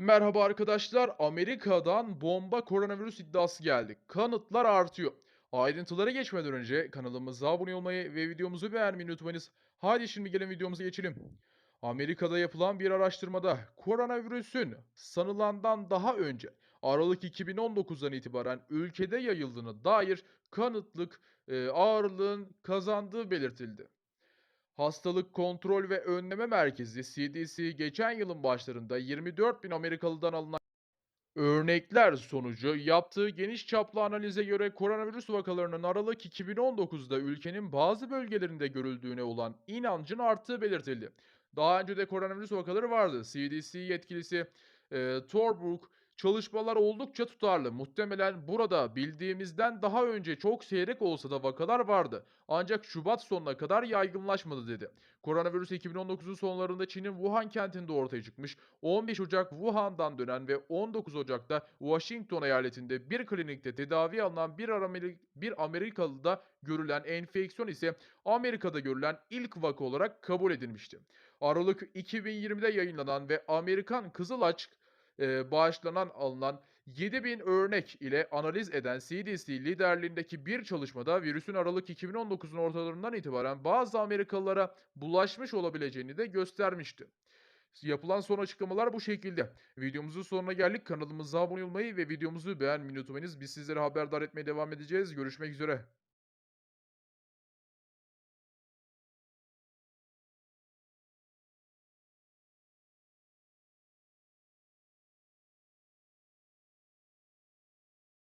Merhaba arkadaşlar. Amerika'dan bomba koronavirüs iddiası geldi. Kanıtlar artıyor. Ayrıntılara geçmeden önce kanalımıza abone olmayı ve videomuzu beğenmeyi unutmayınız. Hadi şimdi gelin videomuza geçelim. Amerika'da yapılan bir araştırmada koronavirüsün sanılandan daha önce Aralık 2019'dan itibaren ülkede yayıldığına dair kanıtlık e, ağırlığın kazandığı belirtildi. Hastalık Kontrol ve Önleme Merkezi CDC geçen yılın başlarında 24 bin Amerikalıdan alınan örnekler sonucu yaptığı geniş çaplı analize göre koronavirüs vakalarının Aralık 2019'da ülkenin bazı bölgelerinde görüldüğüne olan inancın arttığı belirtildi. Daha önce de koronavirüs vakaları vardı. CDC yetkilisi e, Torburg çalışmalar oldukça tutarlı. Muhtemelen burada bildiğimizden daha önce çok seyrek olsa da vakalar vardı. Ancak Şubat sonuna kadar yaygınlaşmadı dedi. Koronavirüs 2019'un sonlarında Çin'in Wuhan kentinde ortaya çıkmış. 15 Ocak Wuhan'dan dönen ve 19 Ocak'ta Washington eyaletinde bir klinikte tedavi alınan bir, Amerik bir Amerikalı'da görülen enfeksiyon ise Amerika'da görülen ilk vaka olarak kabul edilmişti. Aralık 2020'de yayınlanan ve Amerikan Kızılaç e, bağışlanan alınan 7000 örnek ile analiz eden CDC liderliğindeki bir çalışmada virüsün Aralık 2019'un ortalarından itibaren bazı Amerikalılara bulaşmış olabileceğini de göstermişti. Yapılan son açıklamalar bu şekilde. Videomuzun sonuna geldik. Kanalımıza abone olmayı ve videomuzu beğenmeyi unutmayınız. Biz sizleri haberdar etmeye devam edeceğiz. Görüşmek üzere.